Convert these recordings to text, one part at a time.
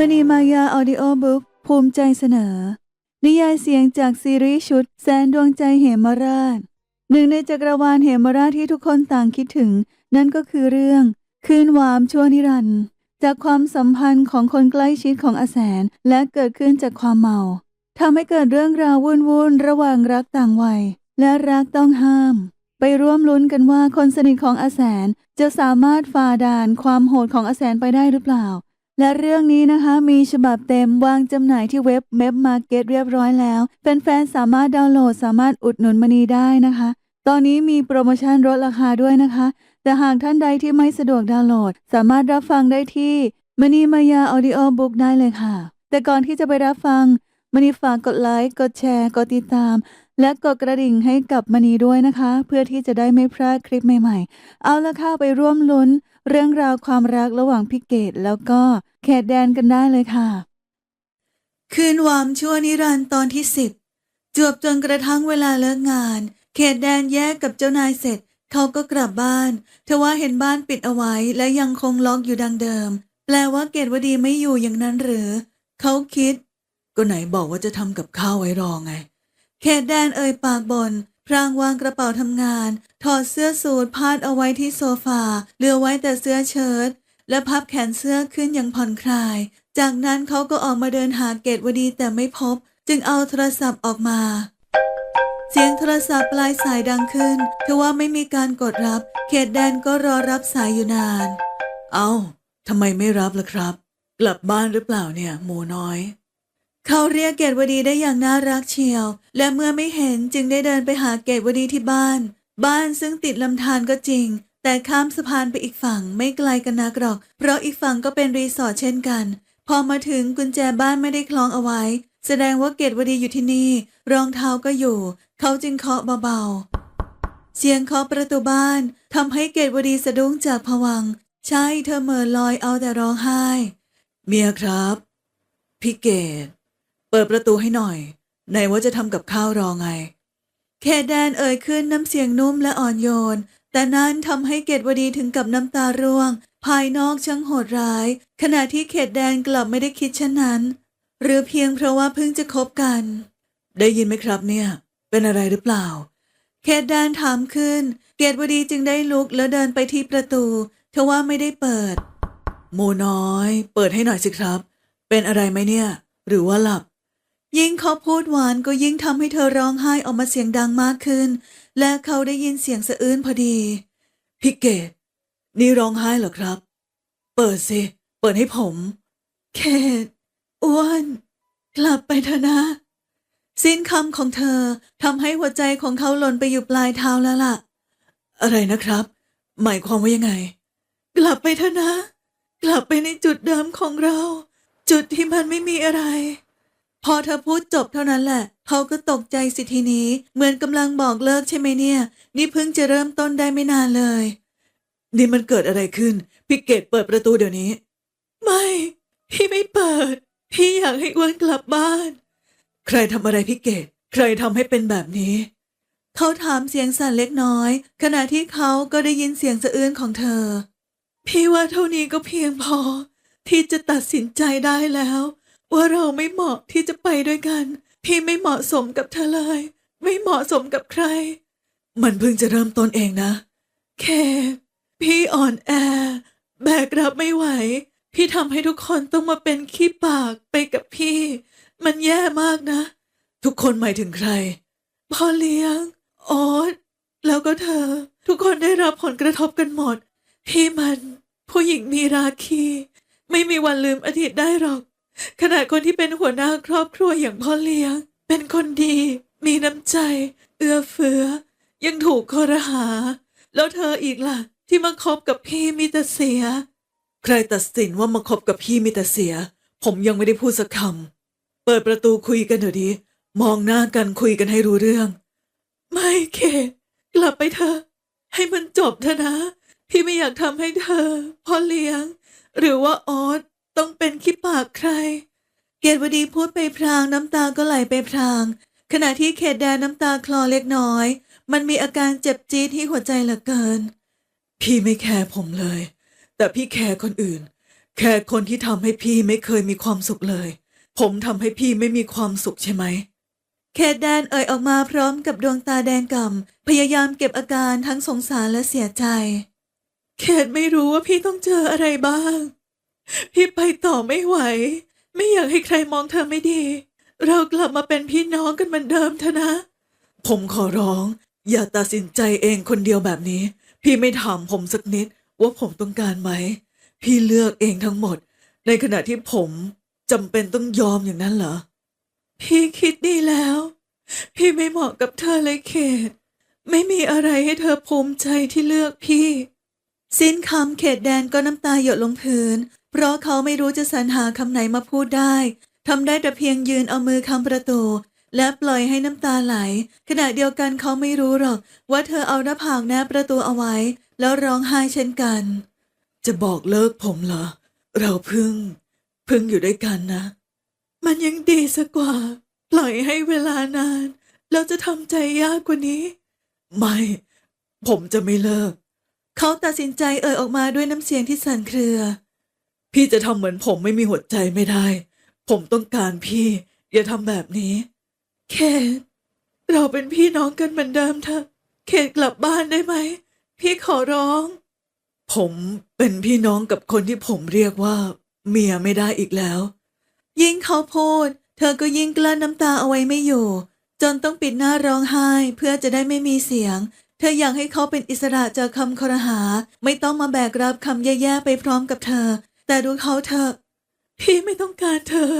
มณีมายาออดิโอบุ๊กภูมิใจเสนอ นิยายเสียงจากซีรีส์ชุด แสนดวงใจเหมราช หนึ่งในจักรวาลเหมราชที่ทุกคนต่างคิดถึง นั่นก็คือเรื่อง คืนหวามชั่วนิรันดร์จากความสัมพันธ์ของคนใกล้ชิดของอาแสนและเกิดขึ้นจากความเมาทำให้เกิดเรื่องราววุ่นวุ่นระหว่างรักต่างวัย และรักต้องห้าม ไปร่วมลุ้นกันว่าคนสนิทของอาแสนจะสามารถฝ่าด่านความโหดของอาแสนไปได้หรือเปล่า และเรื่องนี้นะคะมีฉบับเต็มวางจำหน่ายที่เว็บเม p มาร์เก็ตเรียบร้อยแล้วแฟนๆสามารถดาวน์โหลดสามารถอุดหนุนมณีได้นะคะ ตอนนี้มีโปรโมชั่นลดราคาด้วยนะคะ แต่หากท่านใดที่ไม่สะดวกดาวน์โหลด สามารถรับฟังได้ที่มณีมายาออดิโอบุ๊กได้เลยค่ะ แต่ก่อนที่จะไปรับฟังมณีฝากกดไลค์กดแชร์ กดติดตาม และกดกระดิ่งให้กับมณีด้วยนะคะ เพื่อที่จะได้ไม่พลาดคลิปใหม่ๆ เอาละค่ะไปร่วมลุ้น เรื่องราวความรักระหว่างพี่เกดแล้วก็แขดแดนกันได้เลยค่ะ คืนวามชั่วนิรันดร์ตอนที่สิบจวบจนกระทั่งเวลาเลิกงาน เขตแดนแยกกับเจ้านายเสร็จ เขาก็กลับบ้านทว่าเห็นบ้านปิดเอาไว้และยังคงล็อกอยู่ดังเดิม แปลว่าเกตวดีไม่อยู่อย่างนั้นหรือ เขาคิด ก็ไหนบอกว่าจะทำกับข้าวไว้รอไง เขตแดนเอ่ยปากบนพรางวางกระเป๋าทำงาน ถอดเสื้อสูทพาดเอาไว้ที่โซฟาเหลือไว้แต่เสื้อเชิ้ตและพับแขนเสื้อขึ้นอย่างผ่อนคลาย จากนั้นเขาก็ออกมาเดินหาเกตวดีแต่ไม่พบ จึงเอาโทรศัพท์ออกมา เสียงโทรศัพท์ปลายสายดังขึ้นทว่าไม่มีการกดรับ เขตแดนก็รอรับสายอยู่นาน เอา้าทำไมไม่รับล่ะครับ กลับบ้านหรือเปล่าเนี่ย หมูน้อย เขาเรียกเกตวดีได้อย่างน่ารักเชียว และเมื่อไม่เห็นจึงได้เดินไปหาเกตวดีที่บ้าน บ้านซึ่งติดลำธารก็จริง แต่ข้ามสะพานไปอีกฝั่งไม่ไกลกันนักหรอก เพราะอีกฝั่งก็เป็นรีสอร์ทเช่นกัน พอมาถึงกุญแจบ้านไม่ได้คล้องเอาไว้ แสดงว่าเกตวดีอยู่ที่นี่ รองเท้าก็อยู่ เขาจึงเคาะเบาๆ เสียงเคาะประตูบ้านทำให้เกตวดีสะดุ้งจากผวังใช่เธอเหม่อลอยเอาแต่ร้องไห้ เมียครับ พี่เกด เปิดประตูให้หน่อยไหนว่าจะทำกับข้าวรอไง เขตแดนเอ่ยขึ้นน้ำเสียงนุ่มและอ่อนโยน แต่นั้นทำให้เกตวดีถึงกับน้ำตาร่วง ภายนอกช่างโหดร้าย ขณะที่เขตแดนกลับไม่ได้คิดเช่นนั้น หรือเพียงเพราะว่าเพิ่งจะคบกัน ได้ยินไหมครับเนี่ย เป็นอะไรหรือเปล่า เขตแดนถามขึ้น เกตวดีจึงได้ลุกแล้วเดินไปที่ประตูทว่าไม่ได้เปิด โมน้อย เปิดให้หน่อยสิครับ เป็นอะไรไหมเนี่ย หรือว่าหลับ ยิ่งเขาพูดหวานก็ยิ่งทำให้เธอร้องไห้ออกมาเสียงดังมากขึ้น และเขาได้ยินเสียงสะอื้นพอดีพี่เกดนี่ร้องไห้เหรอครับ เปิดสิ เปิดให้ผมเกดอ้วน กลับไปเถอะนะ สิ้นคำของเธอทำให้หัวใจของเขาหล่นไปอยู่ปลายเท้าแล้วล่ะ อะไรนะครับ หมายความว่ายังไง กลับไปเถอะนะ กลับไปในจุดเดิมของเรา จุดที่มันไม่มีอะไร พอเธอพูดจบเท่านั้นแหละ เขาก็ตกใจสิทีนี้ เหมือนกำลังบอกเลิกใช่ไหมเนี่ย นี่เพิ่งจะเริ่มต้นได้ไม่นานเลย นี่มันเกิดอะไรขึ้น พี่เกดเปิดประตูเดี๋ยวนี้ ไม่ พี่ไม่เปิด พี่อยากให้อ้วนกลับบ้าน ใครทำอะไรพี่เกดใครทำให้เป็นแบบนี้ เขาถามเสียงสั่นเล็กน้อย ขณะที่เขาก็ได้ยินเสียงสะอื้นของเธอ พี่ว่าเท่านี้ก็เพียงพอ ที่จะตัดสินใจได้แล้ว ว่าเราไม่เหมาะที่จะไปด้วยกัน พี่ไม่เหมาะสมกับเธอเลย ไม่เหมาะสมกับใคร มันเพิ่งจะเริ่มต้นเองนะเคพี่อ่อนแอ แบกรับไม่ไหว พี่ทำให้ทุกคนต้องมาเป็นขี้ปากไปกับพี่ มันแย่มากนะ ทุกคนหมายถึงใครพ่อเลี้ยงโอ๊ตแล้วก็เธอ ทุกคนได้รับผลกระทบกันหมด พี่มัน ผู้หญิงมีราคี ไม่มีวันลืมอดีตได้หรอก ขณะคนที่เป็นหัวหน้าครอบครัวอย่างพ่อเลี้ยง เป็นคนดี มีน้ำใจ เอื้อเฟื้อ ยังถูกคอรหา แล้วเธออีกล่ะ ที่มาคบกับพี่มีแต่เสีย ใครตัดสินว่ามาคบกับพี่มีแต่เสีย ผมยังไม่ได้พูดสักคำเปิดประตูคุยกันเถอะดิมองหน้ากันคุยกันให้รู้เรื่อง ไม่เคกลับไปเถอะให้มันจบเถอะนะ พี่ไม่อยากทำให้เธอพ่อเลี้ยง หรือว่าออส ต้องเป็นขี้ปากใคร เกตวดีพูดไปพรางน้ำตาก็ไหลไปพราง ขณะที่เขตแดนน้ำตาคลอเล็กน้อย มันมีอาการเจ็บจี๊ดที่หัวใจเหลือเกิน พี่ไม่แคร์ผมเลย แต่พี่แคร์คนอื่น แค่คนที่ทำให้พี่ไม่เคยมีความสุขเลย ผมทำให้พี่ไม่มีความสุขใช่ไหมเคทแดนเอ่ยออกมาพร้อมกับดวงตาแดงก่ำพยายามเก็บอาการทั้งสงสารและเสียใจเคทไม่รู้ว่าพี่ต้องเจออะไรบ้าง พี่ไปต่อไม่ไหว ไม่อยากให้ใครมองเธอไม่ดี เรากลับมาเป็นพี่น้องกันเหมือนเดิมเถอะนะ ผมขอร้อง อย่าตัดสินใจเองคนเดียวแบบนี้ พี่ไม่ถามผมสักนิดว่าผมต้องการไหม พี่เลือกเองทั้งหมด ในขณะที่ผมจำเป็นต้องยอมอย่างนั้นเหรอ พี่คิดดีแล้ว พี่ไม่เหมาะกับเธอเลยเขต ไม่มีอะไรให้เธอภูมิใจที่เลือกพี่ สิ้นคำเขตแดนก็น้ำตาหยดลงพื้น เพราะเขาไม่รู้จะสรรหาคำไหนมาพูดได้ทำได้แต่เพียงยืนเอามือคำประตู และปล่อยให้น้ำตาไหล ขณะเดียวกันเขาไม่รู้หรอก ว่าเธอเอาหน้าผากแนบประตูเอาไว้ แล้วร้องไห้เช่นกัน จะบอกเลิกผมเหรอ เราเพึ่งเพึ่งอยู่ด้วยกันนะ มันยังดีสักกว่า ปล่อยให้เวลานาน เราจะทำใจยากกว่านี้ ไม่ ผมจะไม่เลิก เขาตัดสินใจเอ่ยออกมาด้วยน้ำเสียงที่สั่นเครือ พี่จะทำเหมือนผมไม่มีหัวใจไม่ได้ ผมต้องการพี่ อย่าทำแบบนี้เขตเราเป็นพี่น้องกันเหมือนเดิมเถอะเขตกลับบ้านได้ไหม พี่ขอร้อง ผมเป็นพี่น้องกับคนที่ผมเรียกว่า เมียไม่ได้อีกแล้ว ยิ่งเขาพูด เธอก็ยิ่งกลั้นน้ำตาเอาไว้ไม่อยู่ จนต้องปิดหน้าร้องไห้ เพื่อจะได้ไม่มีเสียงเธออยากให้เขาเป็นอิสระจากคำครหา ไม่ต้องมาแบกรับคำแย่ๆไปพร้อมกับเธอ แต่ดูเขาเถอะ พี่ไม่ต้องการเธอ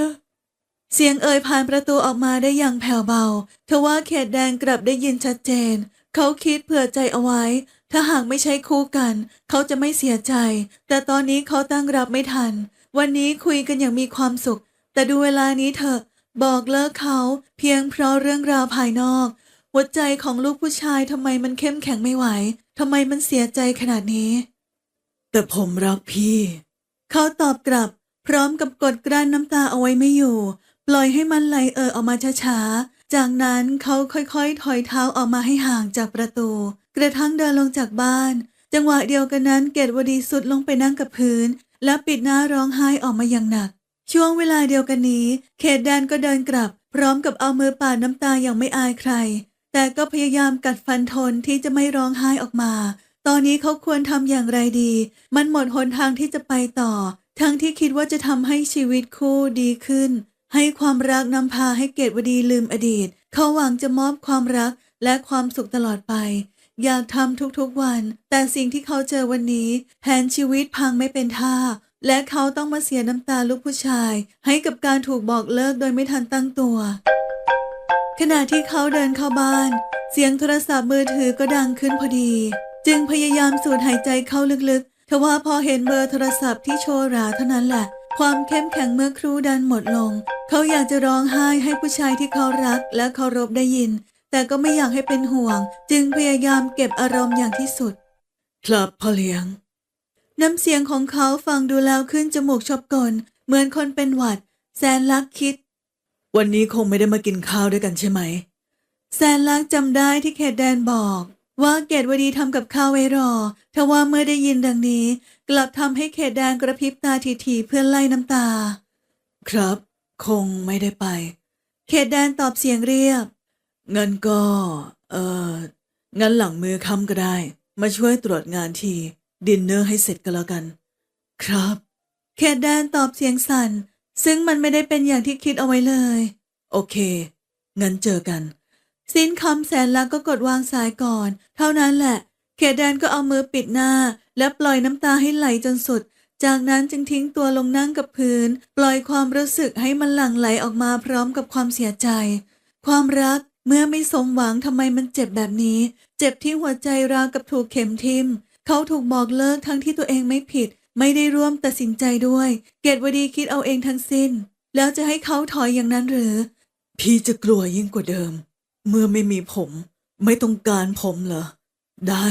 เสียงเอ่ยผ่านประตูออกมาได้อย่างแผ่วเบาทว่าเขตแดงกลับได้ยินชัดเจน เขาคิดเผื่อใจเอาไว้ ถ้าหากไม่ใช่คู่กัน เขาจะไม่เสียใจ แต่ตอนนี้เขาตั้งรับไม่ทัน วันนี้คุยกันอย่างมีความสุข แต่ดูเวลานี้เถอะ บอกเลิกเขา เพียงเพราะเรื่องราวภายนอก หัวใจของลูกผู้ชายทำไมมันเข้มแข็งไม่ไหวทำไมมันเสียใจขนาดนี้ แต่ผมรักพี่ เขาตอบกลับ พร้อมกับกดกลั้นน้ำตาเอาไว้ไม่อยู่ ปล่อยให้มันไหลเอ่อออกมาช้าๆ จากนั้นเขาค่อยๆ ถอยเท้าออกมาให้ห่างจากประตู กระทั่งเดินลงจากบ้าน จังหวะเดียวกันนั้นเกตวดีสุดลงไปนั่งกับพื้น และปิดหน้าร้องไห้ออกมาอย่างหนัก ช่วงเวลาเดียวกันนี้ เขตแดนก็เดินกลับ พร้อมกับเอามือปาดน้ำตาอย่างไม่อายใคร แต่ก็พยายามกัดฟันทนที่จะไม่ร้องไห้ออกมา ตอนนี้เขาควรทำอย่างไรดี มันหมดหนทางที่จะไปต่อ ทั้งที่คิดว่าจะทำให้ชีวิตคู่ดีขึ้น ให้ความรักนำพาให้เกตวดีลืมอดีต เขาหวังจะมอบความรักและความสุขตลอดไป อยากทำทุกๆวัน แต่สิ่งที่เขาเจอวันนี้ แผนชีวิตพังไม่เป็นท่า และเขาต้องมาเสียน้ำตาลูกผู้ชาย ให้กับการถูกบอกเลิกโดยไม่ทันตั้งตัว ขณะที่เขาเดินเข้าบ้าน เสียงโทรศัพท์มือถือก็ดังขึ้นพอดีจึงพยายามสูดหายใจเข้าลึกๆทว่าพอเห็นเบอร์โทรศัพท์ที่โชว์ราเท่านั้นแหละ ความเข้มแข็งเมื่อครู่ดันหมดลง เขาอยากจะร้องไห้ให้ผู้ชายที่เขารักและเคารพได้ยิน แต่ก็ไม่อยากให้เป็นห่วง จึงพยายามเก็บอารมณ์อย่างที่สุด ครับพ่อเลี้ยง น้ำเสียงของเขาฟังดูแล้วขึ้นจมูกชอบกลเหมือนคนเป็นหวัดแสนลักคิด วันนี้คงไม่ได้มากินข้าวด้วยกันใช่ไหมแสนลักจำได้ที่เขตแดนบอก ว่าเกตวดีทำกับข้าวไว้รอทว่าเมื่อได้ยินดังนี้ กลับทำให้เขตแดนกระพริบตาทีๆเพื่อไล่น้ำตา ครับ คงไม่ได้ไป เขตแดนตอบเสียงเรียบงั้นก็ เอองั้นหลังมือค่ำก็ได้ มาช่วยตรวจงานที ดินเนอร์ให้เสร็จก็แล้วกัน ครับ เขตแดนตอบเสียงสั่น ซึ่งมันไม่ได้เป็นอย่างที่คิดเอาไว้เลย โอเค งั้นเจอกัน สิ้นคำแสนลักก็กดวางสายก่อน เท่านั้นแหละ เขตแดนก็เอามือปิดหน้า และปล่อยน้ำตาให้ไหลจนสุด จากนั้นจึงทิ้งตัวลงนั่งกับพื้น ปล่อยความรู้สึกให้มันหลั่งไหลออกมาพร้อมกับความเสียใจ ความรักเมื่อไม่สมหวังทำไมมันเจ็บแบบนี้ เจ็บที่หัวใจราวกับถูกเข็มทิ่มเขาถูกบอกเลิกทั้งที่ตัวเองไม่ผิด ไม่ได้ร่วมตัดสินใจด้วย เกตวดีคิดเอาเองทั้งสิ้น แล้วจะให้เขาถอยอย่างนั้นหรือ พี่จะกลัวยิ่งกว่าเดิม เมื่อไม่มีผม ไม่ต้องการผมเหรอ ได้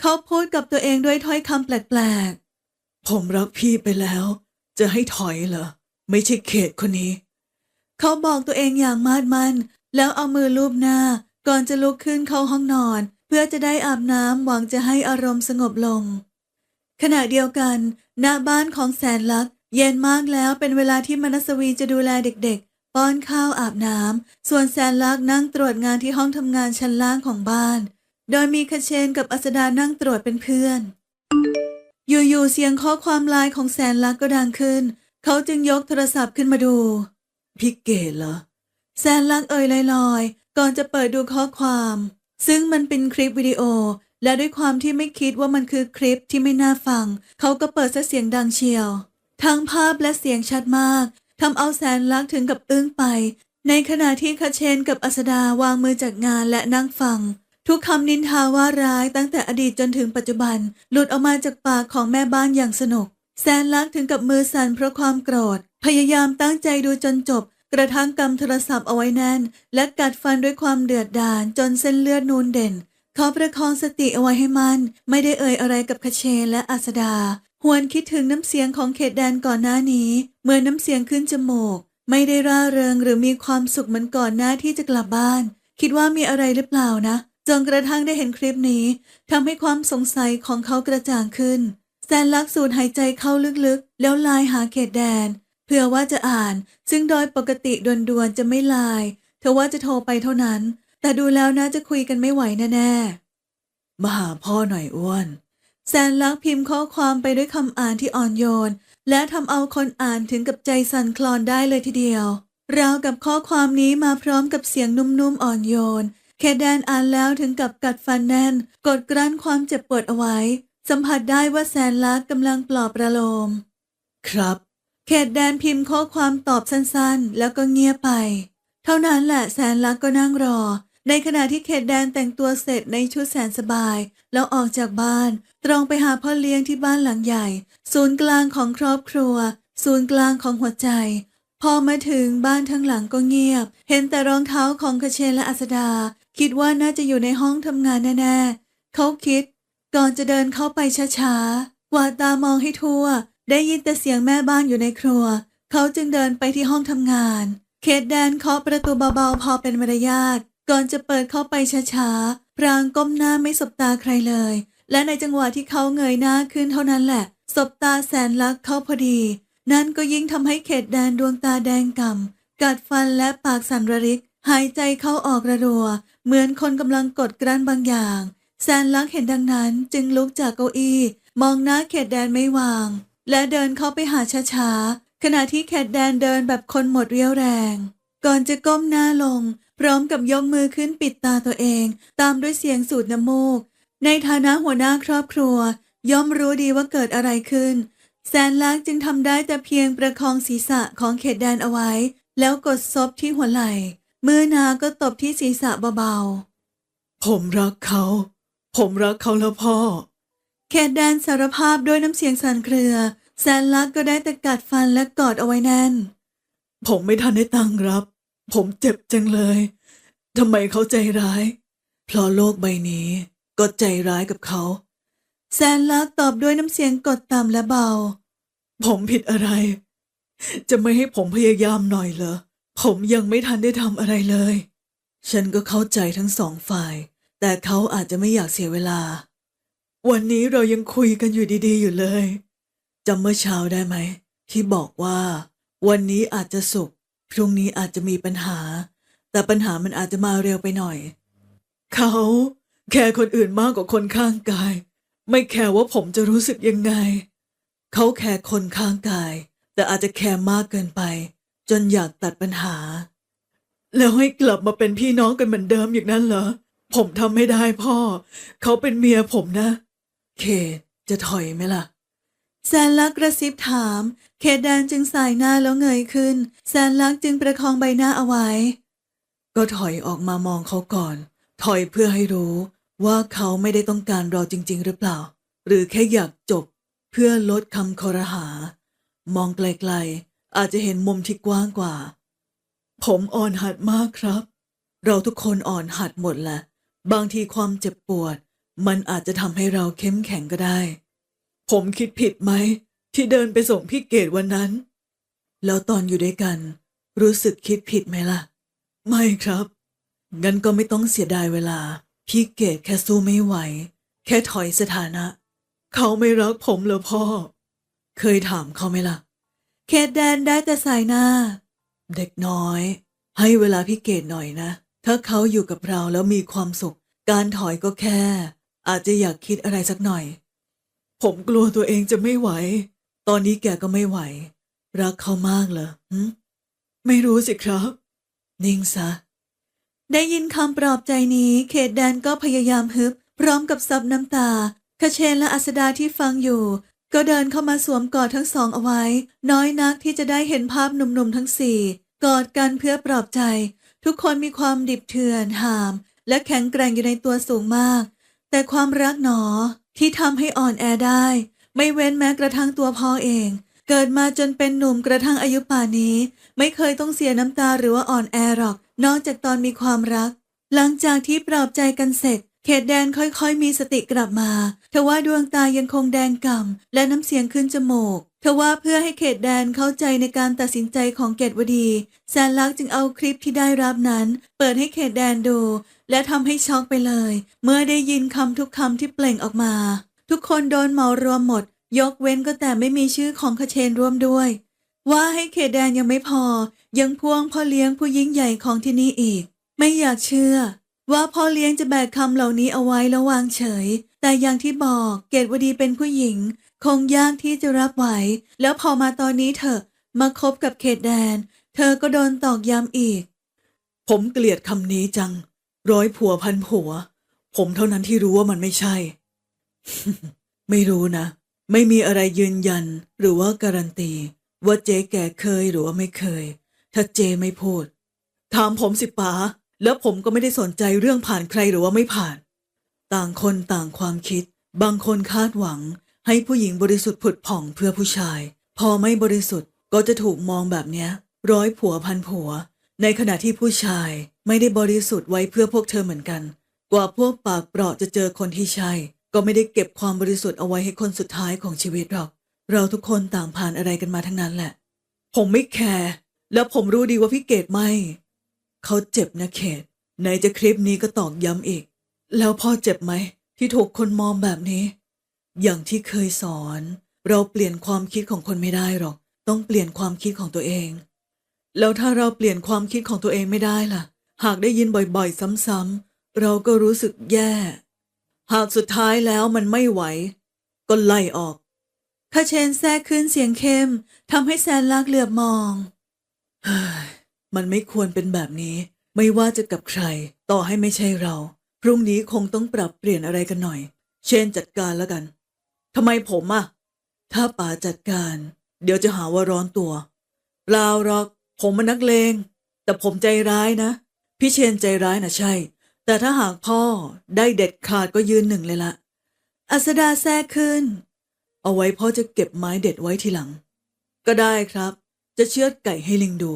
เขาพูดกับตัวเองด้วยถ้อยคำแปลกๆ ผมรักพี่ไปแล้ว จะให้ถอยเหรอ ไม่ใช่เขตคนนี้ เขาบอกตัวเองอย่างมาดมัน แล้วเอามือลูบหน้า ก่อนจะลุกขึ้นเข้าห้องนอน เพื่อจะได้อาบน้ำหวังจะให้อารมณ์สงบลง ขณะเดียวกัน หน้าบ้านของแสนลักษเย็นมากแล้วเป็นเวลาที่มนัสวีจะดูแลเด็กๆ ป้อนข้าวอาบน้ำ ส่วนแสนลักษ์นั่งตรวจงานที่ห้องทำงานชั้นล่างของบ้าน โดยมีคเชนกับอัสดานั่งตรวจเป็นเพื่อน อยู่ๆเสียงข้อความไลน์ของแสนลักษ์ก็ดังขึ้น เขาจึงยกโทรศัพท์ขึ้นมาดูพี่เกดเหรอ แสนลักษ์เอ่ยลอยๆ ก่อนจะเปิดดูข้อความ ซึ่งมันเป็นคลิปวิดีโอ และด้วยความที่ไม่คิดว่ามันคือคลิปที่ไม่น่าฟัง เขาก็เปิดเสียงดังเชียว ทั้งภาพและเสียงชัดมาก ทำเอาแสนลักษ์ถึงกับอึ้งไป ในขณะที่คาเชนกับอัสดาวางมือจากงานและนั่งฟัง ทุกคำนินทาว่าร้ายตั้งแต่อดีตจนถึงปัจจุบัน หลุดออกมาจากปากของแม่บ้านอย่างสนุก แสนลักษ์ถึงกับมือสั่นเพราะความโกรธ พยายามตั้งใจดูจนจบ กระทั่งกำโทรศัพท์เอาไว้แน่น และกัดฟันด้วยความเดือดดาลจนเส้นเลือดนูนเด่นเขาประคองสติเอาไว้ให้มัน ไม่ได้เอ่ยอะไรกับคาเชนและอัสดา หวนคิดถึงน้ำเสียงของเขตแดนก่อนหน้านี้ เมื่อน้ำเสียงขึ้นจมูก ไม่ได้ร่าเริงหรือมีความสุขเหมือนก่อนหน้าที่จะกลับบ้าน คิดว่ามีอะไรหรือเปล่านะจนกระทั่งได้เห็นคลิปนี้ทำให้ความสงสัยของเขากระจ่างขึ้นแซนลักสูดหายใจเข้าลึกๆ แล้วไลน์หาเขตแดน เพื่อว่าจะอ่าน ซึ่งโดยปกติด่วนๆจะไม่ไลน์เธอว่าจะโทรไปเท่านั้น แต่ดูแล้วน่าจะคุยกันไม่ไหวแน่ๆมาหาพ่อหน่อยอ้วน แสนลักษณ์พิมพ์ข้อความไปด้วยคำอ่านที่อ่อนโยน และทำเอาคนอ่านถึงกับใจสั่นคลอนได้เลยทีเดียว ราวกับข้อความนี้มาพร้อมกับเสียงนุ่มๆอ่อนโยน เคแดนอ่านแล้วถึงกับกัดฟันแน่น กดกลั้นความเจ็บปวดเอาไว้ สัมผัสได้ว่าแสนลักษณ์กำลังปลอบประโลม ครับ เขตแดนพิมพ์ข้อความตอบสั้นๆ แล้วก็เงียบไป เท่านั้นแหละแสนลักษณ์ก็นั่งรอ ในขณะที่เขตแดนแต่งตัวเสร็จในชุดแสนสบาย แล้วออกจากบ้าน ตรงไปหาพ่อเลี้ยงที่บ้านหลังใหญ่ ศูนย์กลางของครอบครัว ศูนย์กลางของหัวใจ พอมาถึงบ้านทั้งหลังก็เงียบ เห็นแต่รองเท้าของคเชนและอัสดา คิดว่าน่าจะอยู่ในห้องทำงานแน่ๆ เขาคิด ก่อนจะเดินเข้าไปช้าๆกวาดตามองให้ทั่ว ได้ยินแต่เสียงแม่บ้านอยู่ในครัว เขาจึงเดินไปที่ห้องทำงาน เคทแดนเคาะประตูเบาๆ พอเป็นมารยาทก่อนจะเปิดเข้าไปช้าๆ พรางก้มหน้าไม่สบตาใครเลย และในจังหวะที่เขาเงยหน้าขึ้นเท่านั้นแหละ สบตาแสนลักเข้าพอดี นั่นก็ยิ่งทำให้เขตแดนดวงตาแดงก่ำกัดฟันและปากสั่นระริก หายใจเข้าออกระรัว เหมือนคนกำลังกดกลั้นบางอย่างแซนลักเห็นดังนั้นจึงลุกจากเก้าอี้ มองหน้าเขตแดนไม่วาง และเดินเข้าไปหาช้าๆขณะที่เขตแดนเดินแบบคนหมดเรี่ยวแรง ก่อนจะก้มหน้าลง พร้อมกับยกมือขึ้นปิดตาตัวเอง ตามด้วยเสียงสูดน้ำมูก ในฐานะหัวหน้าครอบครัว ย่อมรู้ดีว่าเกิดอะไรขึ้นแซนลักษณ์จึงทำได้แต่เพียงประคองศีรษะของเขตแดนเอาไว้ แล้วกดซบที่หัวไหล่มือนาก็ตบที่ศีรษะเบาๆ ผมรักเขา ผมรักเขาแล้วพ่อ เขตแดนสารภาพด้วยน้ำเสียงสั่นเครือ แสนลักษณ์ก็ได้แต่กัดฟันและกอดเอาไว้แน่น ผมไม่ทันได้ตั้งรับ ผมเจ็บจังเลยทำไมเขาใจร้าย เพราะโลกใบนี้ ก็ใจร้ายกับเขา แสนลักตอบด้วยน้ำเสียงกดต่ำและเบา ผมผิดอะไร จะไม่ให้ผมพยายามหน่อยเหรอ ผมยังไม่ทันได้ทำอะไรเลย ฉันก็เข้าใจทั้งสองฝ่าย แต่เขาอาจจะไม่อยากเสียเวลา วันนี้เรายังคุยกันอยู่ดีๆ อยู่เลยจำเมื่อเช้าได้ไหม ที่บอกว่า วันนี้อาจจะสุข พรุ่งนี้อาจจะมีปัญหา แต่ปัญหามันอาจจะมาเร็วไปหน่อย เขา แคร์คนอื่นมากกว่าคนข้างกาย ไม่แคร์ว่าผมจะรู้สึกยังไง เขาแคร์คนข้างกาย แต่อาจจะแคร์มากเกินไป จนอยากตัดปัญหา แล้วให้กลับมาเป็นพี่น้องกันเหมือนเดิมอย่างนั้นเหรอ ผมทำไม่ได้พ่อ เขาเป็นเมียผมนะ เคทจะถอยไหมล่ะแสนลักกระซิบถามเขตแดนจึงสายหน้าแล้วเงยขึ้นแสนลักจึงประคองใบหน้าเอาไว้ ก็ถอยออกมามองเขาก่อน ถอยเพื่อให้รู้ว่าเขาไม่ได้ต้องการเราจริง ๆ หรือเปล่า หรือแค่อยากจบเพื่อลดคำคอรหา มองไกลๆ อาจจะเห็นมุมที่กว้างกว่า ผมอ่อนหัดมากครับ เราทุกคนอ่อนหัดหมดแหละ บางทีความเจ็บปวด มันอาจจะทำให้เราเข้มแข็งก็ได้ ผมคิดผิดไหม ที่เดินไปส่งพี่เกดวันนั้น แล้วตอนอยู่ด้วยกัน รู้สึกคิดผิดไหมล่ะ ไม่ครับ งั้นก็ไม่ต้องเสียดายเวลา พี่เกดแค่สู้ไม่ไหว แค่ถอยสถานะ เขาไม่รักผมเหรอพ่อ เคยถามเขาไหมล่ะ เขตแดนได้แต่สายหน้า เด็กน้อย ให้เวลาพี่เกดหน่อยนะ ถ้าเขาอยู่กับเราแล้วมีความสุข การถอยก็แค่ อาจจะอยากคิดอะไรสักหน่อย ผมกลัวตัวเองจะไม่ไหว ตอนนี้แกก็ไม่ไหว รักเขามากเหรอหึไม่รู้สิครับ นิ่งซะ ได้ยินคำปลอบใจนี้เขตแดนก็พยายามฮึบ พร้อมกับซับน้ำตาคเชนและอัสดาที่ฟังอยู่ ก็เดินเข้ามาสวมกอดทั้งสองเอาไว้ น้อยนักที่จะได้เห็นภาพหนุ่มๆทั้งสี่กอดกันเพื่อปลอบใจ ทุกคนมีความดิบเถื่อนหาม และแข็งแกร่งอยู่ในตัวสูงมาก แต่ความรักหนอที่ทำให้อ่อนแอได้ ไม่เว้นแม้กระทั่งตัวพ่อเอง เกิดมาจนเป็นหนุ่มกระทั่งอายุป่านนี้ ไม่เคยต้องเสียน้ำตาหรือว่าอ่อนแอหรอก นอกจากตอนมีความรัก หลังจากที่ปลอบใจกันเสร็จ เขตแดนค่อยๆมีสติกลับมาทว่าดวงตายังคงแดงก่ำและน้ำเสียงขึ้นจมูกทว่าเพื่อให้เขตแดนเข้าใจในการตัดสินใจของเกตวดี แสนลักษ์จึงเอาคลิปที่ได้รับนั้น เปิดให้เขตแดนดู และทำให้ช็อกไปเลย เมื่อได้ยินคำทุกคำที่เปล่งออกมา ทุกคนโดนเหมารวมหมด ยกเว้นก็แต่ไม่มีชื่อของคเชนร่วมด้วย ว่าให้เขตแดนยังไม่พอ ยังพ่วงพ่อเลี้ยงผู้ยิ่งใหญ่ของที่นี่อีก ไม่อยากเชื่อ ว่าพ่อเลี้ยงจะแบกคำเหล่านี้เอาไว้แล้ววางเฉย แต่อย่างที่บอกเกตวดีเป็นผู้หญิง คงยากที่จะรับไหว แล้วพอมาตอนนี้เถอะมาคบกับเขตแดน เธอก็โดนตอกย้ำอีก ผมเกลียดคำนี้จัง ร้อยผัวพันผัว ผมเท่านั้นที่รู้ว่ามันไม่ใช่ ไม่รู้นะ ไม่มีอะไรยืนยันหรือว่าการันตี ว่าเจ๊แกเคยหรือว่าไม่เคย ถ้าเจไม่พูด ถามผมสิป๋าแล้วผมก็ไม่ได้สนใจเรื่องผ่านใครหรือว่าไม่ผ่าน ต่างคนต่างความคิด บางคนคาดหวัง ให้ผู้หญิงบริสุทธิ์ผุดผ่องเพื่อผู้ชาย พอไม่บริสุทธิ์ก็จะถูกมองแบบเนี้ย ร้อยผัวพันผัว ในขณะที่ผู้ชายไม่ได้บริสุทธิ์ไว้เพื่อพวกเธอเหมือนกัน กว่าพวกปากเปราะจะเจอคนที่ใช่ก็ไม่ได้เก็บความบริสุทธิ์เอาไว้ให้คนสุดท้ายของชีวิตหรอก เราทุกคนต่างผ่านอะไรกันมาทั้งนั้นแหละ ผมไม่แคร์ แล้วผมรู้ดีว่าพี่เกดไม่ เขาเจ็บนะเขตไหนจะคลิปนี้ก็ตอกย้ำอีก แล้วพ่อเจ็บไหม ที่ถูกคนมองแบบนี้ อย่างที่เคยสอน เราเปลี่ยนความคิดของคนไม่ได้หรอก ต้องเปลี่ยนความคิดของตัวเอง แล้วถ้าเราเปลี่ยนความคิดของตัวเองไม่ได้ล่ะ หากได้ยินบ่อยๆ ซ้ำๆเราก็รู้สึกแย่ หากสุดท้ายแล้วมันไม่ไหว ก็ไล่ออกคาเชนแทรกขึ้นเสียงเข้มทำให้แซนลักเหลือบมอง มันไม่ควรเป็นแบบนี้ ไม่ว่าจะกับใคร ต่อให้ไม่ใช่เรา พรุ่งนี้คงต้องปรับเปลี่ยนอะไรกันหน่อย เช่นจัดการแล้วกันทำไมผมอะถ้าป๋าจัดการ เดี๋ยวจะหาว่าร้อนตัวเปล่าหรอก ผมมันนักเลง แต่ผมใจร้ายนะ พี่เชนใจร้ายนะใช่ แต่ถ้าหากพ่อได้เด็ดขาดก็ยืนหนึ่งเลยละอัสดาแทรกขึ้น เอาไว้พ่อจะเก็บไม้เด็ดไว้ทีหลัง ก็ได้ครับ จะเชือดไก่ให้ลิงดู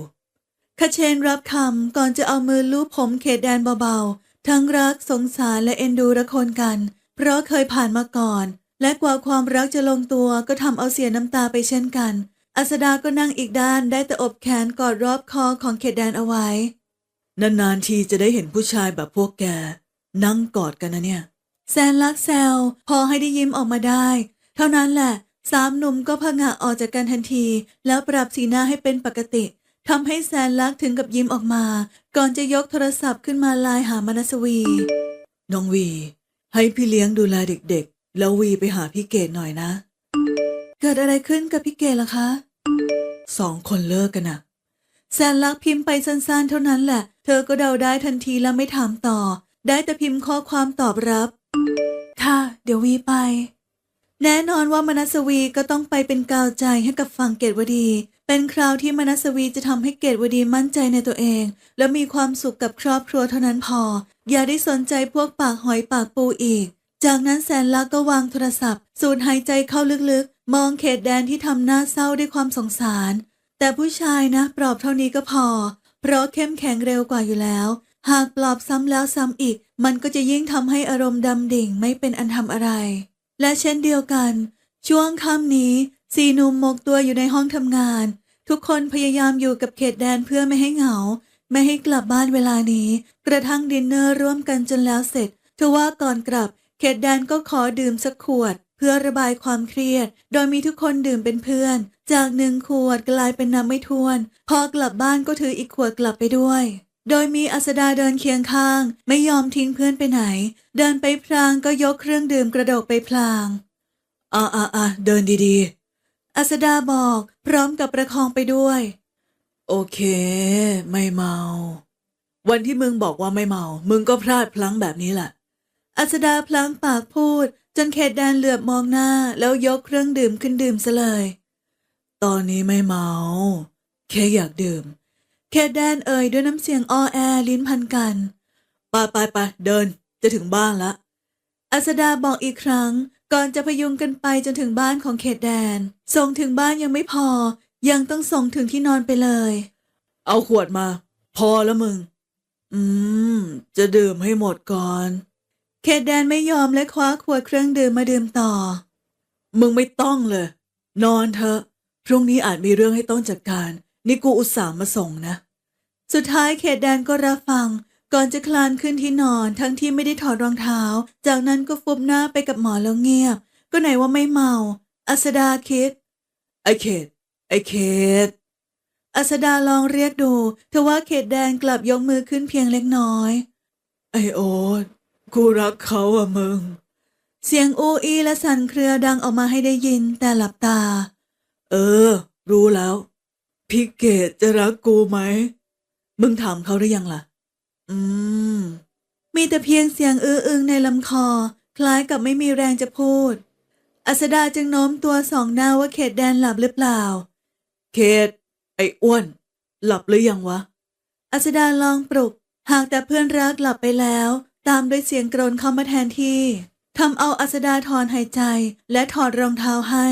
คาเชนรับคำก่อนจะเอามือลูบผมเขตแดนเบาๆ ทั้งรักสงสารและเอ็นดูระคนกัน เพราะเคยผ่านมาก่อน และกว่าความรักจะลงตัวก็ทำเอาเสียน้ำตาไปเช่นกัน อัสดาก็นั่งอีกด้านได้แต่อบแขนกอดรอบคอของเขตแดนเอาไว้ นานๆทีจะได้เห็นผู้ชายแบบพวกแก นั่งกอดกันนะเนี่ย แซนลักแซวพอให้ได้ยิ้มออกมาได้ เท่านั้นแหละ สามหนุ่มก็พงะออกจากกันทันที แล้วปรับสีหน้าให้เป็นปกติทำให้แซนลักถึงกับยิ้มออกมา ก่อนจะยกโทรศัพท์ขึ้นมาไลน์หามนัสวี น้องวี ให้พี่เลี้ยงดูแลเด็กๆ แล้ววีไปหาพี่เกดหน่อยนะ เกิดอะไรขึ้นกับพี่เกดล่ะคะสองคนเลิกกันนะแซนลักพิมพ์ไปสั้นๆ เท่านั้นแหละ เธอก็เดาได้ทันทีแล้วไม่ถามต่อ ได้แต่พิมพ์ข้อความตอบรับ ค่ะ เดี๋ยววีไป แน่นอนว่ามนัสวีก็ต้องไปเป็นกาวใจให้กับฝั่งเกตวดี เป็นคราวที่มนัสวีจะทำให้เกตวดีมั่นใจในตัวเอง และมีความสุขกับครอบครัวเท่านั้นพอ อย่าได้สนใจพวกปากหอยปากปูอีก จากนั้นแสนลักษ์ก็วางโทรศัพท์ สูดหายใจเข้าลึกๆ มองเขตแดนที่ทำหน้าเศร้าด้วยความสงสาร แต่ผู้ชายนะ ปลอบเท่านี้ก็พอ เพราะเข้มแข็งเร็วกว่าอยู่แล้ว หากปลอบซ้ำแล้วซ้ำอีก มันก็จะยิ่งทำให้อารมณ์ดำดิ่งไม่เป็นอันทำอะไร และเช่นเดียวกัน ช่วงค่ำนี้สี่หนุ่มหมกตัวอยู่ในห้องทำงาน ทุกคนพยายามอยู่กับเขตแดนเพื่อไม่ให้เหงา ไม่ให้กลับบ้านเวลานี้ กระทั่งดินเนอร์ร่วมกันจนแล้วเสร็จทว่าก่อนกลับ เขตแดนก็ขอดื่มสักขวด เพื่อระบายความเครียด โดยมีทุกคนดื่มเป็นเพื่อน จากหนึ่งขวดกลายเป็นน้ำไม่ท้วน พอกลับบ้านก็ถืออีกขวดกลับไปด้วย โดยมีอัสดาเดินเคียงข้าง ไม่ยอมทิ้งเพื่อนไปไหน เดินไปพลางก็ยกเครื่องดื่มกระโดดไปพลางอะอะอะเดินดีอัสดาบอกพร้อมกับประคองไปด้วย โอเค ไม่เมา วันที่มึงบอกว่าไม่เมา มึงก็พลาดพลั้งแบบนี้แหละอัสดาพลางปากพูด จนเขตแดนเหลือบมองหน้า แล้วยกเครื่องดื่มขึ้นดื่มซะเลย ตอนนี้ไม่เมา แค่อยากดื่ม เขตแดนเอ่ยด้วยน้ำเสียงออแอลิ้นพันกันไปไปไปเดินจะถึงบ้านละ อัสดาบอกอีกครั้ง ก่อนจะพยุงกันไปจนถึงบ้านของเขตแดน ส่งถึงบ้านยังไม่พอ ยังต้องส่งถึงที่นอนไปเลย เอาขวดมา พอแล้วมึง อืม จะดื่มให้หมดก่อน เขตแดนไม่ยอมและคว้าขวดเครื่องดื่มมาดื่มต่อ มึงไม่ต้องเลย นอนเถอะ พรุ่งนี้อาจมีเรื่องให้ต้องจัดการ นี่กูอุตส่าห์มาส่งนะ สุดท้ายเขตแดนก็รับฟัง ก่อนจะคลานขึ้นที่นอนทั้งที่ไม่ได้ถอดรองเท้า จากนั้นก็ฟุบหน้าไปกับหมอแล้วเงียบ ก็ไหนว่าไม่เมา อัสดาคิด ไอเขต ไอเขต อัสดาลองเรียกดูทว่าเขตแดนกลับยกมือขึ้นเพียงเล็กน้อย ไอโอ๊ตกูรักเขาอะมึง เสียงอูอีและสั่นเครือดังออกมาให้ได้ยินแต่หลับตา เออ รู้แล้ว พี่เกดจะรักกูไหม มึงถามเขาหรือยังล่ะ อืม มีแต่เพียงเสียงอื้ออึงในลำคอ คล้ายกับไม่มีแรงจะพูด อัสดาจึงโน้มตัวสองหน้าว่าเขตแดนหลับหรือเปล่า เขต ไอ้อ้วน หลับหรือยังวะ อัสดาลองปลุก หากแต่เพื่อนรักหลับไปแล้ว ตามด้วยเสียงกรนเข้ามาแทนที่ทำเอาอัสดาถอนหายใจและถอดรองเท้าให้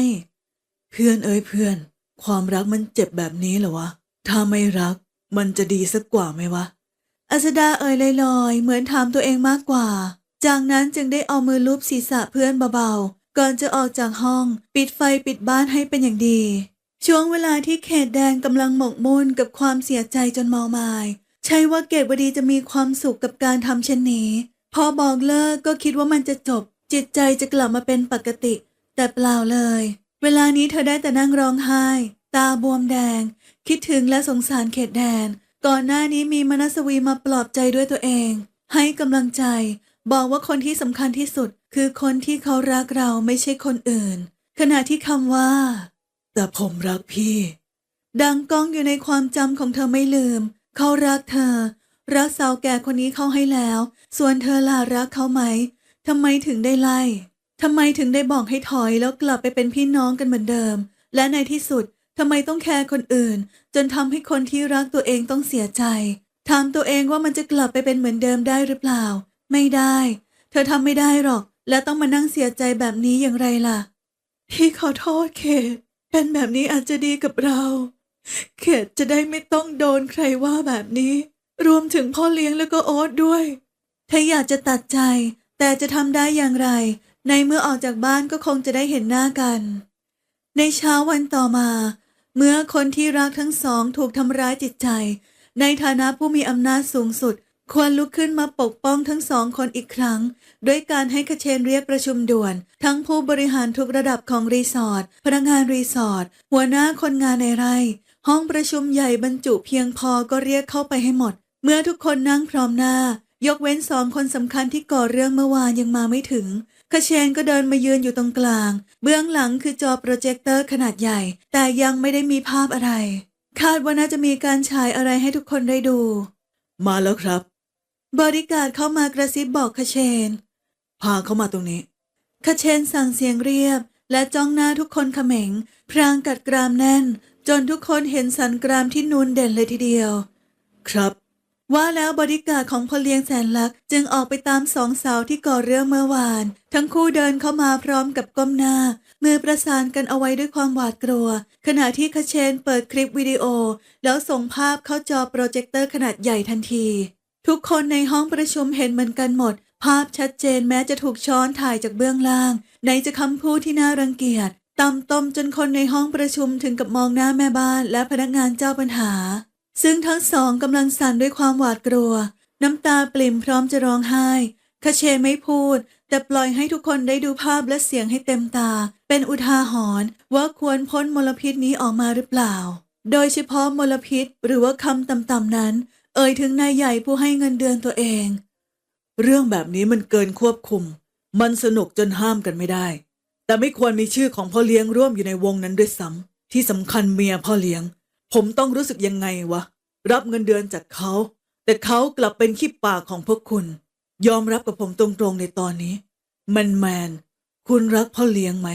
เพื่อนเอ้ยเพื่อน ความรักมันเจ็บแบบนี้เหรอวะ ถ้าไม่รัก มันจะดีสักกว่าไหมวะ อัสดาเอ่ยลอยๆ เหมือนถามตัวเองมากกว่า จากนั้นจึงได้เอามือลูบศีรษะเพื่อนเบาๆ ก่อนจะออกจากห้อง ปิดไฟปิดบ้านให้เป็นอย่างดี ช่วงเวลาที่เขตแดงกำลังหมกมุ่นกับความเสียใจจนเมามาย ใช่ว่าเกตวดีจะมีความสุขกับการทำเช่นนี้ พอบอกเลิกก็คิดว่ามันจะจบ จิตใจจะกลับมาเป็นปกติ แต่เปล่าเลย เวลานี้เธอได้แต่นั่งร้องไห้ ตาบวมแดง คิดถึงและสงสารเขตแดน ก่อนหน้านี้มีมนัสวีมาปลอบใจด้วยตัวเอง ให้กำลังใจ บอกว่าคนที่สำคัญที่สุด คือคนที่เขารักเราไม่ใช่คนอื่น ขณะที่คำว่า แต่ผมรักพี่ ดังก้องอยู่ในความจำของเธอไม่ลืม เขารักเธอ รักสาวแก่คนนี้เขาให้แล้ว ส่วนเธอล่ะรักเขาไหมทำไมถึงได้ไล่ทำไมถึงได้บอกให้ถอยแล้วกลับไปเป็นพี่น้องกันเหมือนเดิม และในที่สุด ทำไมต้องแคร์คนอื่น จนทำให้คนที่รักตัวเองต้องเสียใจ ถามตัวเองว่ามันจะกลับไปเป็นเหมือนเดิมได้หรือเปล่า ไม่ได้ เธอทำไม่ได้หรอก และต้องมานั่งเสียใจแบบนี้อย่างไรล่ะ พี่ขอโทษเขต เป็นแบบนี้อาจจะดีกับเรา เขตจะได้ไม่ต้องโดนใครว่าแบบนี้ รวมถึงพ่อเลี้ยงแล้วก็โอ๊ตด้วย เธออยากจะตัดใจ แต่จะทำได้อย่างไร ในเมื่อออกจากบ้านก็คงจะได้เห็นหน้ากัน ในเช้าวันต่อมา เมื่อคนที่รักทั้งสองถูกทำร้ายจิตใจ ในฐานะผู้มีอำนาจสูงสุด ควรลุกขึ้นมาปกป้องทั้งสองคนอีกครั้ง ด้วยการให้คเชนเรียกประชุมด่วน ทั้งผู้บริหารทุกระดับของรีสอร์ทพนักงานรีสอร์ทหัวหน้าคนงานในไร่ ห้องประชุมใหญ่บรรจุเพียงพอก็เรียกเข้าไปให้หมด เมื่อทุกคนนั่งพร้อมหน้า ยกเว้นสองคนสำคัญที่ก่อเรื่องเมื่อวานยังมาไม่ถึง คเชนก็เดินมายืนอยู่ตรงกลาง เบื้องหลังคือจอโปรเจคเตอร์ขนาดใหญ่ แต่ยังไม่ได้มีภาพอะไร คาดว่าน่าจะมีการฉายอะไรให้ทุกคนได้ดู มาแล้วครับ บริการเข้ามากระซิบบอกคเชน พาเขามาตรงนี้คเชนสั่งเสียงเรียบ และจ้องหน้าทุกคนเขม็ง พรางกัดกรามแน่น จนทุกคนเห็นสันกรามที่นูนเด่นเลยทีเดียว ครับ ว่าแล้วบริการของพลเลียงแสนลักษ์จึงออกไปตามสองสาวที่ก่อเรื่องเมื่อวาน ทั้งคู่เดินเข้ามาพร้อมกับก้มหน้า มือประสานกันเอาไว้ด้วยความหวาดกลัว ขณะที่คาเชนเปิดคลิปวิดีโอ แล้วส่งภาพเข้าจอโปรเจคเตอร์ขนาดใหญ่ทันที ทุกคนในห้องประชุมเห็นเหมือนกันหมด ภาพชัดเจนแม้จะถูกช้อนถ่ายจากเบื้องล่างไหนจะคำพูดที่น่ารังเกียจต่ำตมจนคนในห้องประชุมถึงกับมองหน้าแม่บ้านและพนักงานเจ้าปัญหา ซึ่งทั้งสองกำลังสั่นด้วยความหวาดกลัว น้ำตาปริ่มพร้อมจะร้องไห้คาเชไม่พูด แต่ปล่อยให้ทุกคนได้ดูภาพและเสียงให้เต็มตา เป็นอุทาหรณ์ว่าควรพ้นมลพิษนี้ออกมาหรือเปล่า โดยเฉพาะมลพิษหรือว่าคำต่ำๆนั้น เอ่ยถึงนายใหญ่ผู้ให้เงินเดือนตัวเอง เรื่องแบบนี้มันเกินควบคุม มันสนุกจนห้ามกันไม่ได้ แต่ไม่ควรมีชื่อของพ่อเลี้ยงร่วมอยู่ในวงนั้นด้วยซ้ำที่สำคัญเมียพ่อเลี้ยง ผมต้องรู้สึกยังไงวะ รับเงินเดือนจากเขา แต่เขากลับเป็นขี้ปากของพวกคุณ ยอมรับกับผมตรงๆในตอนนี้ แมนแมนคุณรักพ่อเลี้ยงไหม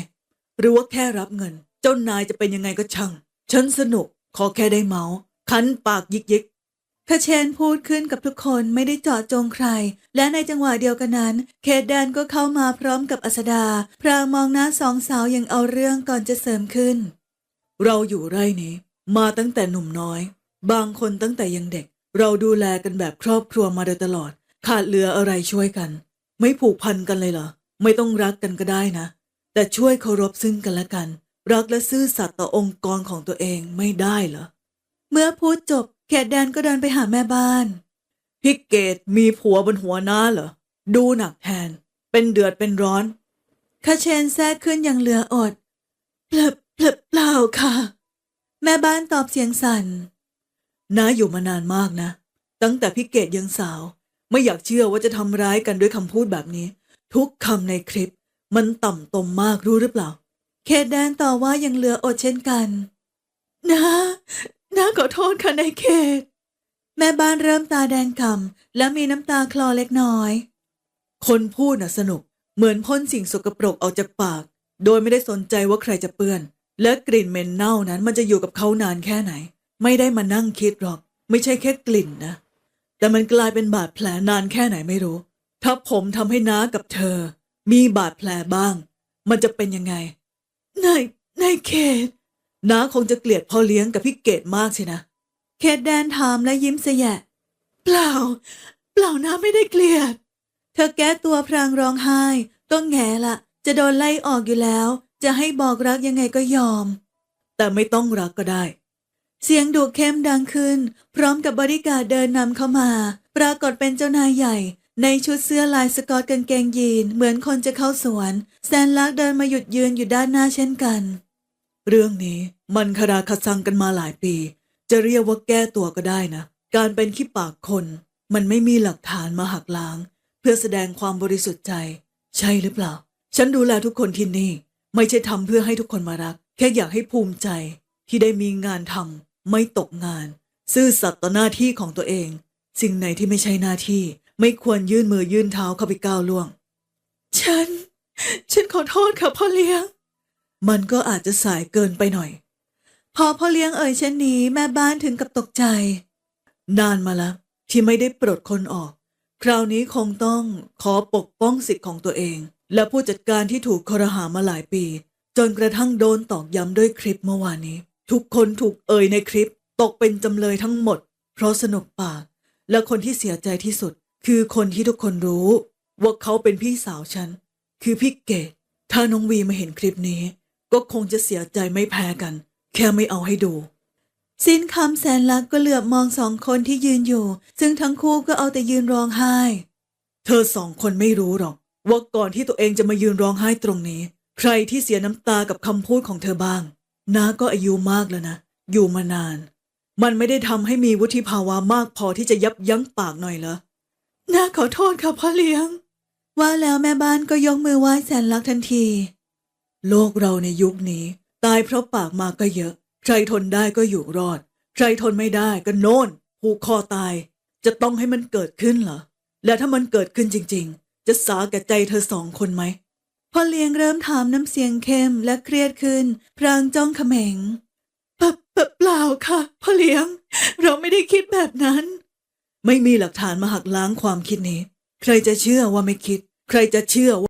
หรือว่าแค่รับเงิน เจ้านายจะเป็นยังไงก็ช่าง ฉันสนุกขอแค่ได้เมาส์คันปากยิกยิกๆคาเชนพูดขึ้นกับทุกคนไม่ได้เจาะจงใคร และในจังหวะเดียวกันนั้น เคทแดนก็เข้ามาพร้อมกับอัสดา พรางมองหน้าสองสาวอย่างเอาเรื่องก่อนจะเสริมขึ้น เราอยู่ไร่นี้ มาตั้งแต่หนุ่มน้อย บางคนตั้งแต่ยังเด็ก เราดูแลกันแบบครอบครัวมาโดยตลอด ขาดเหลืออะไรช่วยกัน ไม่ผูกพันกันเลยเหรอ ไม่ต้องรักกันก็ได้นะ แต่ช่วยเคารพซึ่งกันและกัน รักและซื่อสัตย์ต่อองค์กรของตัวเองไม่ได้เหรอ เมื่อพูดจบเคทแดนก็เดินไปหาแม่บ้านพี่เกดมีผัวบนหัวหน้าเหรอ ดูหนักแทน เป็นเดือดเป็นร้อนคาเชนแทรกขึ้นอย่างเหลืออดเปล่าเปล่าเปล่าค่ะ แม่บ้านตอบเสียงสั่นน้าอยู่มานานมากนะ ตั้งแต่พี่เกดยังสาว ไม่อยากเชื่อว่าจะทำร้ายกันด้วยคำพูดแบบนี้ ทุกคำในคลิป มันต่ำตมมากรู้หรือเปล่า เคทแดนต่อว่ายังเหลืออดเช่นกันนะนะขอโทษค่ะนายเคทแม่บ้านเริ่มตาแดงกำ่ำและมีน้ำตาคลอเล็กน้อย คนพูดน่ะสนุก เหมือนพ่นสิ่งสกปรกออกจากปาก โดยไม่ได้สนใจว่าใครจะเปื้อน และกลิ่นเหม็นเน่านั้นมันจะอยู่กับเขานานแค่ไหน ไม่ได้มานั่งคิดหรอก ไม่ใช่แค่กลิ่นนะ แต่มันกลายเป็นบาดแผลนานแค่ไหนไม่รู้ ถ้าผมทำให้น้ากับเธอ มีบาดแผลบ้าง มันจะเป็นยังไงนายนายเคทน้าคงจะเกลียดพ่อเลี้ยงกับพี่เกดมากสินะเคทแดนถามและยิ้มเสยะ เปล่า เปล่านะไม่ได้เกลียด เธอแก้ตัวพรางร้องไห้ต้องแงละจะโดนไล่ออกอยู่แล้ว จะให้บอกรักยังไงก็ยอม แต่ไม่ต้องรักก็ได้ เสียงดุเข้มดังขึ้น พร้อมกับบริการเดินนำเข้ามา ปรากฏเป็นเจ้านายใหญ่ ในชุดเสื้อลายสกอตกางเกงยีน เหมือนคนจะเข้าสวน แซนลักเดินมาหยุดยืนอยู่ด้านหน้าเช่นกัน เรื่องนี้มันคาราคาซังกันมาหลายปี จะเรียกว่าแก้ตัวก็ได้นะ การเป็นขี้ปากคน มันไม่มีหลักฐานมาหักล้าง เพื่อแสดงความบริสุทธิ์ใจ ใช่หรือเปล่า ฉันดูแลทุกคนที่นี่ ไม่ใช่ทำเพื่อให้ทุกคนมารัก แค่อยากให้ภูมิใจ ที่ได้มีงานทำไม่ตกงาน ซื่อสัตย์ต่อหน้าที่ของตัวเอง สิ่งไหนที่ไม่ใช่หน้าที่ ไม่ควรยื่นมือยื่นเท้าเข้าไปก้าวล่วง ฉัน ฉันขอโทษค่ะพ่อเลี้ยง มันก็อาจจะสายเกินไปหน่อย พอพ่อเลี้ยงเอ่ยเช่นนี้แม่บ้านถึงกับตกใจ นานมาแล้วที่ไม่ได้ปลดคนออก คราวนี้คงต้องขอปกป้องสิทธิ์ของตัวเอง และผู้จัดการที่ถูกคอรหามาหลายปี จนกระทั่งโดนตอกย้ำด้วยคลิปเมื่อวานนี้ ทุกคนถูกเอ่ยในคลิปตกเป็นจำเลยทั้งหมด เพราะสนุกปาก และคนที่เสียใจที่สุด คือคนที่ทุกคนรู้ ว่าเขาเป็นพี่สาวฉัน คือพี่เกดถ้าน้องวีมาเห็นคลิปนี้ ก็คงจะเสียใจไม่แพ้กัน แค่ไม่เอาให้ดู สิ้นคำแสนลักก็เหลือบมองสองคนที่ยืนอยู่ ซึ่งทั้งคู่ก็เอาแต่ยืนร้องไห้ เธอสองคนไม่รู้หรอก ว่าก่อนที่ตัวเองจะมายืนร้องไห้ตรงนี้ ใครที่เสียน้ำตากับคำพูดของเธอบ้างน้าก็อายุมากแล้วนะ อยู่มานาน มันไม่ได้ทำให้มีวุฒิภาวะมากพอที่จะยับยั้งปากหน่อยเหรอน่าขอโทษค่ะพ่อเลี้ยง ว่าแล้วแม่บ้านก็ยกมือไหว้แสนลักทันที โลกเราในยุคนี้ ตายเพราะปากมาก็เยอะ ใครทนได้ก็อยู่รอด ใครทนไม่ได้ก็โน่นผูกคอตาย จะต้องให้มันเกิดขึ้นเหรอ และถ้ามันเกิดขึ้นจริง ๆ จะสาแก่ใจเธอสองคนไหมพอเลี้ยงเริ่มถามน้ำเสียงเข้มและเครียดขึ้น พรางจ้องเขม็งเปะเปะเปล่าค่ะพ่อเลี้ยง เราไม่ได้คิดแบบนั้น ไม่มีหลักฐานมาหักล้างความคิดนี้ ใครจะเชื่อว่าไม่คิด ใครจะเชื่อว่า